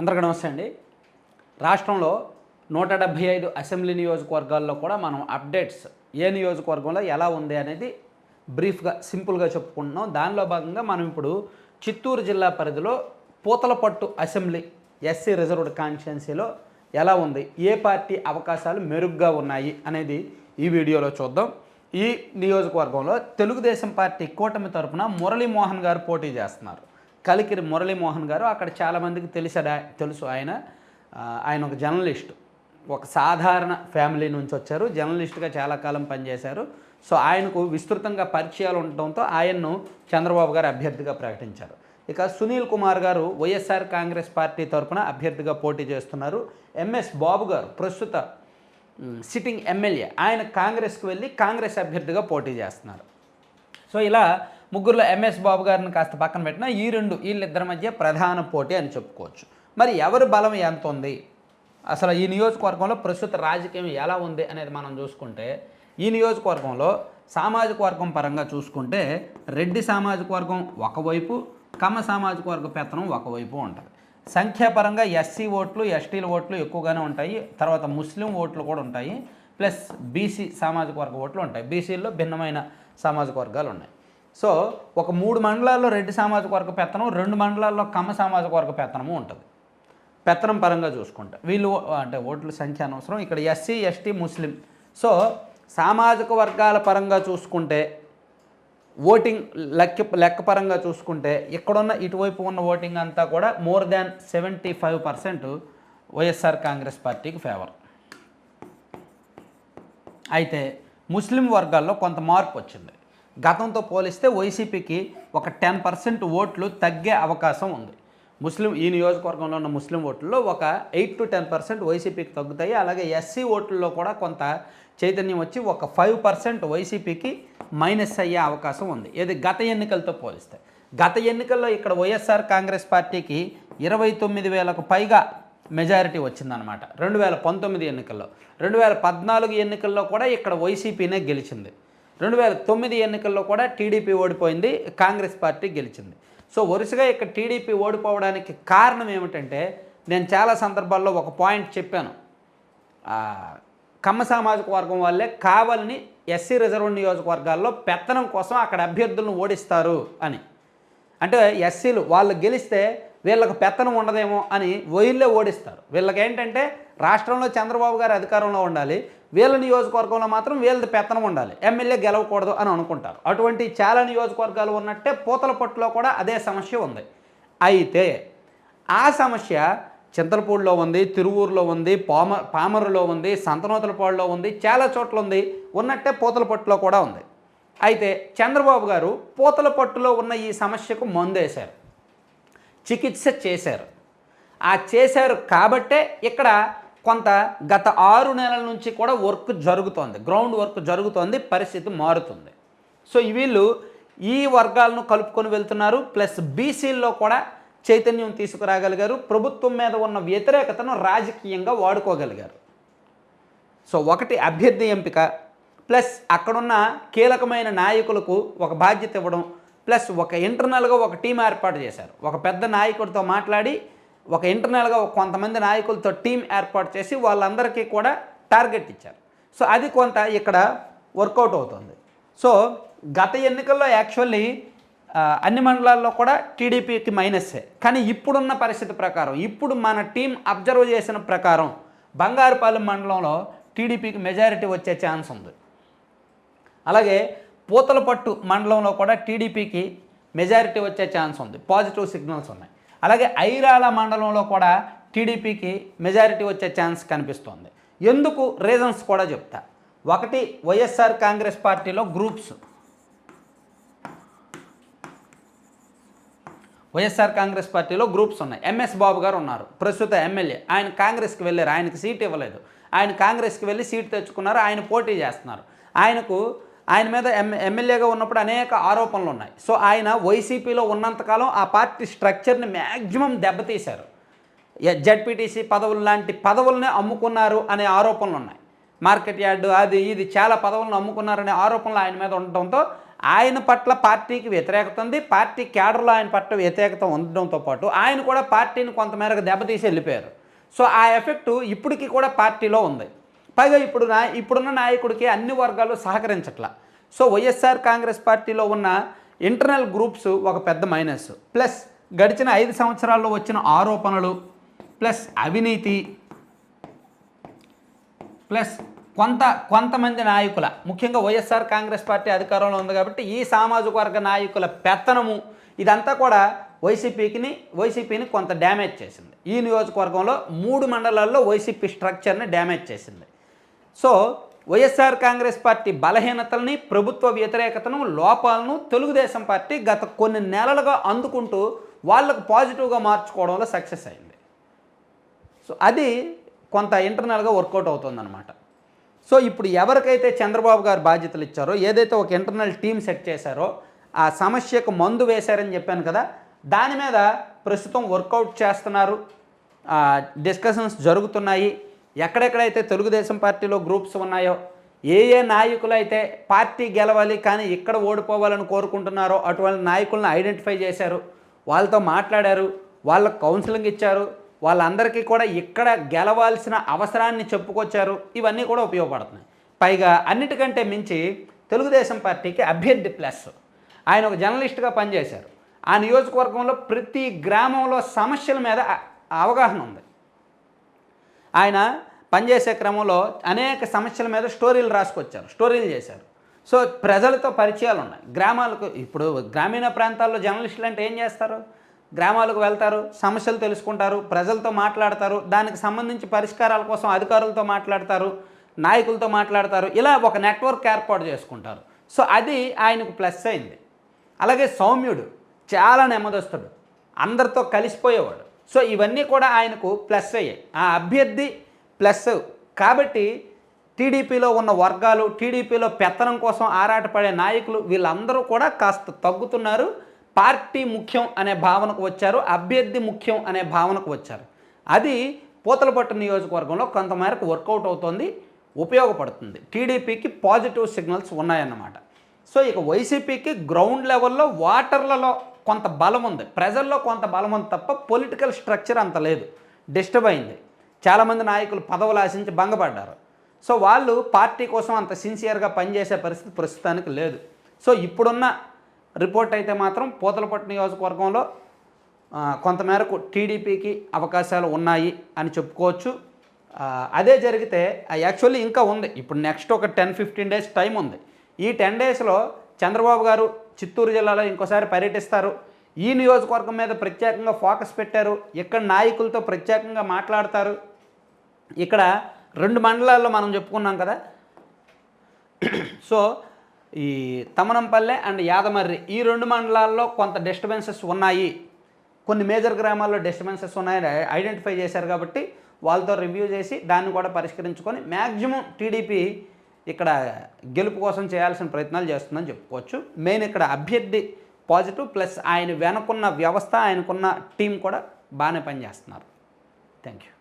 అందరికీ నమస్తే అండి. రాష్ట్రంలో నూట డెబ్భై ఐదు అసెంబ్లీ నియోజకవర్గాల్లో కూడా మనం అప్డేట్స్ ఏ నియోజకవర్గంలో ఎలా ఉంది అనేది బ్రీఫ్గా సింపుల్గా చెప్పుకుంటున్నాం. దానిలో భాగంగా మనం ఇప్పుడు చిత్తూరు జిల్లా పరిధిలో పూతలపట్టు అసెంబ్లీ ఎస్సీ రిజర్వ్డ్ కాన్స్టిట్యున్సీలో ఎలా ఉంది ఏ పార్టీ అవకాశాలు మెరుగ్గా ఉన్నాయి అనేది ఈ వీడియోలో చూద్దాం. ఈ నియోజకవర్గంలో తెలుగుదేశం పార్టీ కూటమి తరపున మురళీమోహన్ గారు పోటీ చేస్తున్నారు. కలికిరి మురళీమోహన్ గారు అక్కడ చాలామందికి తెలిసాడు తెలుసు ఆయన ఆయన ఒక జర్నలిస్ట్. ఒక సాధారణ ఫ్యామిలీ నుంచి వచ్చారు. జర్నలిస్ట్గా చాలా కాలం పనిచేశారు. సో ఆయనకు విస్తృతంగా పరిచయాలు ఉండటంతో ఆయన్ను చంద్రబాబు గారు అభ్యర్థిగా ప్రకటించారు. ఇక సునీల్ కుమార్ గారు వైఎస్ఆర్ కాంగ్రెస్ పార్టీ తరఫున అభ్యర్థిగా పోటీ చేస్తున్నారు. ఎంఎస్ బాబు గారు ప్రస్తుత సిట్టింగ్ ఎమ్మెల్యే. ఆయన కాంగ్రెస్కి వెళ్ళి కాంగ్రెస్ అభ్యర్థిగా పోటీ చేస్తున్నారు. సో ఇలా ముగ్గురులో ఎంఎస్ బాబు గారిని కాస్త పక్కన పెట్టినా ఈ రెండు వీళ్ళిద్దరి మధ్య ప్రధాన పోటీ అని చెప్పుకోవచ్చు. మరి ఎవరి బలం ఎంత ఉంది? అసలు ఈ నియోజకవర్గంలో ప్రస్తుత రాజకీయం ఎలా ఉంది అనేది మనం చూసుకుంటే ఈ నియోజకవర్గంలో సామాజిక వర్గం పరంగా చూసుకుంటే రెడ్డి సామాజిక వర్గం ఒకవైపు కమ్మ సామాజిక వర్గ పెత్తనం ఒకవైపు ఉంటుంది. సంఖ్యాపరంగా ఎస్సీ ఓట్లు ఎస్టీల ఓట్లు ఎక్కువగానే ఉంటాయి. తర్వాత ముస్లిం ఓట్లు కూడా ఉంటాయి. ప్లస్ బీసీ సామాజిక వర్గ ఓట్లు ఉంటాయి. బీసీల్లో భిన్నమైన సామాజిక వర్గాలు ఉన్నాయి. సో ఒక మూడు మండలాల్లో రెడ్డి సామాజిక వర్గ పెత్తనం రెండు మండలాల్లో కమ్మ సామాజిక వర్గ పెత్తనము ఉంటుంది. పెత్తనం పరంగా చూసుకుంటే వీళ్ళు అంటే ఓట్ల సంఖ్య అనవసరం. ఇక్కడ ఎస్సీ ఎస్టీ ముస్లిం. సో సామాజిక వర్గాల పరంగా చూసుకుంటే ఓటింగ్ లెక్క లెక్క పరంగా చూసుకుంటే ఇక్కడున్న ఇటువైపు ఉన్న ఓటింగ్ అంతా కూడా more than seventy five percent YSR Congress పార్టీకి ఫేవర్. అయితే ముస్లిం వర్గాల్లో కొంత మార్పు వచ్చింది. గతంతో పోలిస్తే వైసీపీకి ఒక టెన్ పర్సెంట్ ఓట్లు తగ్గే అవకాశం ఉంది. ముస్లిం ఈ నియోజకవర్గంలో ఉన్న ముస్లిం ఓట్లలో ఒక ఎయిట్ టు టెన్ పర్సెంట్ వైసీపీకి తగ్గుతాయి. అలాగే ఎస్సీ ఓట్లలో కూడా కొంత చైతన్యం వచ్చి ఒక ఫైవ్ పర్సెంట్ వైసీపీకి మైనస్ అయ్యే అవకాశం ఉంది. ఇది గత ఎన్నికలతో పోలిస్తే. గత ఎన్నికల్లో ఇక్కడ వైఎస్ఆర్ కాంగ్రెస్ పార్టీకి ఇరవై తొమ్మిది వేలకు పైగా మెజారిటీ వచ్చిందనమాట రెండు వేల పంతొమ్మిది ఎన్నికల్లో. రెండు వేల పద్నాలుగు ఎన్నికల్లో కూడా ఇక్కడ వైసీపీనే గెలిచింది. రెండు వేల తొమ్మిది ఎన్నికల్లో కూడా టీడీపీ ఓడిపోయింది కాంగ్రెస్ పార్టీ గెలిచింది. సో వరుసగా ఇక్కడ టీడీపీ ఓడిపోవడానికి కారణం ఏమిటంటే నేను చాలా సందర్భాల్లో ఒక పాయింట్ చెప్పాను. కమ్మ సామాజిక వర్గం వాళ్ళే కావాలని ఎస్సీ రిజర్వ్ నియోజకవర్గాల్లో పెత్తనం కోసం అక్కడ అభ్యర్థులను ఓడిస్తారు అని. అంటే ఎస్సీలు వాళ్ళు గెలిస్తే వీళ్ళకి పెత్తనం ఉండదేమో అని వీళ్ళే ఓడిస్తారు. వీళ్ళకి ఏంటంటే రాష్ట్రంలో చంద్రబాబు గారు అధికారంలో ఉండాలి వీళ్ళ నియోజకవర్గంలో మాత్రం వీళ్ళది పెత్తనం ఉండాలి. ఎమ్మెల్యే గెలవకూడదు అని అనుకుంటారు. అటువంటి చాలా నియోజకవర్గాలు ఉన్నట్టే పూతలపట్టులో కూడా అదే సమస్య ఉంది. అయితే ఆ సమస్య చింతలపూడిలో ఉంది తిరువూరులో ఉంది పామ పామరులో ఉంది సంతనోతలపాడులో ఉంది చాలా చోట్ల ఉంది. ఉన్నట్టే పూతలపట్టులో కూడా ఉంది. అయితే చంద్రబాబు గారు పూతలపట్టులో ఉన్న ఈ సమస్యకు మందేశారు. చికిత్స చేశారు. ఆ చేశారు కాబట్టే ఇక్కడ కొంత గత ఆరు నెలల నుంచి కూడా వర్క్ జరుగుతోంది. గ్రౌండ్ వర్క్ జరుగుతోంది పరిస్థితి మారుతుంది. సో వీళ్ళు ఈ వర్గాలను కలుపుకొని వెళ్తున్నారు. ప్లస్ బీసీల్లో కూడా చైతన్యం తీసుకురాగలిగారు. ప్రభుత్వం మీద ఉన్న వ్యతిరేకతను రాజకీయంగా వాడుకోగలిగారు. సో ఒకటి అభ్యర్థి ఎంపిక ప్లస్ అక్కడున్న కీలకమైన నాయకులకు ఒక బాధ్యత ఇవ్వడం ప్లస్ ఒక ఇంటర్నల్గా ఒక టీం ఏర్పాటు చేశారు. ఒక పెద్ద నాయకుడితో మాట్లాడి ఒక ఇంటర్నల్గా కొంతమంది నాయకులతో టీం ఏర్పాటు చేసి వాళ్ళందరికీ కూడా టార్గెట్ ఇచ్చారు. సో అది కొంత ఇక్కడ వర్కౌట్ అవుతుంది. సో గత ఎన్నికల్లో యాక్చువల్లీ అన్ని మండలాల్లో కూడా టీడీపీకి మైనస్సే కానీ ఇప్పుడున్న పరిస్థితి ప్రకారం ఇప్పుడు మన టీం అబ్జర్వ్ చేసిన ప్రకారం బంగారుపాలెం మండలంలో టీడీపీకి మెజారిటీ వచ్చే ఛాన్స్ ఉంది. అలాగే పూతలపట్టు మండలంలో కూడా టీడీపీకి మెజారిటీ వచ్చే ఛాన్స్ ఉంది. పాజిటివ్ సిగ్నల్స్ ఉన్నాయి. అలాగే ఐరాల మండలంలో కూడా టీడీపీకి మెజారిటీ వచ్చే ఛాన్స్ కనిపిస్తోంది. ఎందుకు? రీజన్స్ కూడా చెప్తా. ఒకటి వైఎస్ఆర్ కాంగ్రెస్ పార్టీలో గ్రూప్స్. వైఎస్ఆర్ కాంగ్రెస్ పార్టీలో గ్రూప్స్ ఉన్నాయి. ఎంఎస్ బాబు గారు ఉన్నారు. ప్రస్తుత ఎమ్మెల్యే. ఆయన కాంగ్రెస్కి వెళ్ళారు. ఆయనకి సీట్ ఇవ్వలేదు. ఆయన కాంగ్రెస్కి వెళ్ళి సీట్ తెచ్చుకున్నారు. ఆయన పోటీ చేస్తున్నారు. ఆయనకు ఆయన మీద ఎమ్ ఎమ్మెల్యేగా ఉన్నప్పుడు అనేక ఆరోపణలు ఉన్నాయి. సో ఆయన వైసీపీలో ఉన్నంతకాలం ఆ పార్టీ స్ట్రక్చర్ని మ్యాక్సిమం దెబ్బతీశారు. జడ్పీటీసీ పదవులు లాంటి పదవులనే అమ్ముకున్నారు అనే ఆరోపణలు ఉన్నాయి. మార్కెట్ యార్డు అది ఇది చాలా పదవులను అమ్ముకున్నారనే ఆరోపణలు ఆయన మీద ఉండటంతో ఆయన పట్ల పార్టీకి వ్యతిరేకత ఉంది. పార్టీ క్యాడర్లో ఆయన పట్ల వ్యతిరేకత ఉండడంతో పాటు ఆయన కూడా పార్టీని కొంతమేరకు దెబ్బతీసి వెళ్ళిపోయారు. సో ఆ ఎఫెక్టు ఇప్పటికీ కూడా పార్టీలో ఉంది. పైగా ఇప్పుడు నా ఇప్పుడున్న నాయకుడికి అన్ని వర్గాలు సహకరించట్ల. సో వైఎస్ఆర్ కాంగ్రెస్ పార్టీలో ఉన్న ఇంటర్నల్ గ్రూప్స్ ఒక పెద్ద మైనస్. ప్లస్ గడిచిన ఐదు సంవత్సరాల్లో వచ్చిన ఆరోపణలు ప్లస్ అవినీతి ప్లస్ కొంత కొంతమంది నాయకుల ముఖ్యంగా వైఎస్ఆర్ కాంగ్రెస్ పార్టీ అధికారంలో ఉంది కాబట్టి ఈ సామాజిక వర్గ నాయకుల పెత్తనము ఇదంతా కూడా వైసీపీకిని వైసీపీని కొంత డ్యామేజ్ చేసింది. ఈ నియోజకవర్గంలో మూడు మండలాల్లో వైసీపీ స్ట్రక్చర్ని డ్యామేజ్ చేసింది. సో వైఎస్ఆర్ కాంగ్రెస్ పార్టీ బలహీనతల్ని ప్రభుత్వ వ్యతిరేకతను లోపాలను తెలుగుదేశం పార్టీ గత కొన్ని నెలలుగా అందుకుంటూ వాళ్ళకు పాజిటివ్గా మార్చుకోవడంలో సక్సెస్ అయింది. సో అది కొంత ఇంటర్నల్గా వర్కౌట్ అవుతుందన్నమాట. సో ఇప్పుడు ఎవరికైతే చంద్రబాబు గారు బాధ్యతలు ఇచ్చారో ఏదైతే ఒక ఇంటర్నల్ టీం సెట్ చేశారో ఆ సమస్యకు మందు వేశారని చెప్పాను కదా దాని మీద ప్రస్తుతం వర్కౌట్ చేస్తున్నారు. డిస్కషన్స్ జరుగుతున్నాయి. ఎక్కడెక్కడైతే తెలుగుదేశం పార్టీలో గ్రూప్స్ ఉన్నాయో ఏ ఏ నాయకులు అయితే పార్టీ గెలవాలి కానీ ఇక్కడ ఓడిపోవాలని కోరుకుంటున్నారో అటువంటి నాయకులను ఐడెంటిఫై చేశారు. వాళ్ళతో మాట్లాడారు వాళ్ళకు కౌన్సిలింగ్ ఇచ్చారు వాళ్ళందరికీ కూడా ఇక్కడ గెలవాల్సిన అవసరాన్ని చెప్పుకొచ్చారు. ఇవన్నీ కూడా ఉపయోగపడుతున్నాయి. పైగా అన్నిటికంటే మించి తెలుగుదేశం పార్టీకి అభ్యర్థి ప్లస్. ఆయన ఒక జర్నలిస్ట్గా పనిచేశారు. ఆ నియోజకవర్గంలో ప్రతి గ్రామంలో సమస్యల మీద అవగాహన ఉంది. ఆయన పనిచేసే క్రమంలో అనేక సమస్యల మీద స్టోరీలు రాసుకొచ్చారు స్టోరీలు చేశారు. సో ప్రజలతో పరిచయాలు ఉన్నాయి. గ్రామాలకు ఇప్పుడు గ్రామీణ ప్రాంతాల్లో జర్నలిస్టులు అంటే ఏం చేస్తారు? గ్రామాలకు వెళ్తారు సమస్యలు తెలుసుకుంటారు ప్రజలతో మాట్లాడతారు దానికి సంబంధించి పరిష్కారాల కోసం అధికారులతో మాట్లాడతారు నాయకులతో మాట్లాడతారు ఇలా ఒక నెట్వర్క్ ఏర్పాటు చేసుకుంటారు. సో అది ఆయనకు ప్లస్ అయింది. అలాగే సౌమ్యుడు చాలా నెమ్మదస్తుడు. అందరితో కలిసిపోయేవాడు. సో ఇవన్నీ కూడా ఆయనకు ప్లస్ అయ్యాయి. ఆ అభ్యర్థి ప్లస్ కాబట్టి టీడీపీలో ఉన్న వర్గాలు టీడీపీలో పెత్తనం కోసం ఆరాటపడే నాయకులు వీళ్ళందరూ కూడా కాస్త తగ్గుతున్నారు. పార్టీ ముఖ్యం అనే భావనకు వచ్చారు అభ్యర్థి ముఖ్యం అనే భావనకు వచ్చారు. అది పూతలపట్టు నియోజకవర్గంలో కొంతమేరకు వర్కౌట్ అవుతోంది ఉపయోగపడుతుంది. టీడీపీకి పాజిటివ్ సిగ్నల్స్ ఉన్నాయన్నమాట. సో ఇక వైసీపీకి గ్రౌండ్ లెవెల్లో వాటర్లలో కొంత బలం ఉంది. ప్రజల్లో కొంత బలం ఉంది తప్ప పొలిటికల్ స్ట్రక్చర్ అంత లేదు. డిస్టర్బ్ అయింది. చాలామంది నాయకులు పదవులు ఆశించి భంగపడ్డారు. సో వాళ్ళు పార్టీ కోసం అంత సిన్సియర్గా పనిచేసే పరిస్థితి ప్రస్తుతానికి లేదు. సో ఇప్పుడున్న రిపోర్ట్ అయితే మాత్రం పూతలపట్టు నియోజకవర్గంలో కొంతమేరకు టీడీపీకి అవకాశాలు ఉన్నాయి అని చెప్పుకోవచ్చు. అదే జరిగితే యాక్చువల్లీ ఇంకా ఉంది. ఇప్పుడు నెక్స్ట్ ఒక టెన్ ఫిఫ్టీన్ డేస్ టైం ఉంది. ఈ టెన్ డేస్లో చంద్రబాబు గారు చిత్తూరు జిల్లాలో ఇంకోసారి పర్యటిస్తారు. ఈ నియోజకవర్గం మీద ప్రత్యేకంగా ఫోకస్ పెట్టారు. ఇక్కడ నాయకులతో ప్రత్యేకంగా మాట్లాడతారు. ఇక్కడ రెండు మండలాల్లో మనం చెప్పుకున్నాం కదా. సో ఈ తమనంపల్లె అండ్ యాదమర్రి ఈ రెండు మండలాల్లో కొంత డిస్టర్బెన్సెస్ ఉన్నాయి. కొన్ని మేజర్ గ్రామాల్లో డిస్టర్బెన్సెస్ ఉన్నాయని ఐడెంటిఫై చేశారు కాబట్టి వాళ్ళతో రివ్యూ చేసి దాన్ని కూడా పరిష్కరించుకొని మ్యాక్సిమం టీడీపీ ఇక్కడ గెలుపు కోసం చేయాల్సిన ప్రయత్నాలు చేస్తుందని చెప్పుకోవచ్చు. మెయిన్ ఇక్కడ అభ్యర్థి పాజిటివ్ ప్లస్ ఆయన వెనకున్న వ్యవస్థ ఆయనకున్న టీం కూడా బాగానే పనిచేస్తున్నారు. Thank you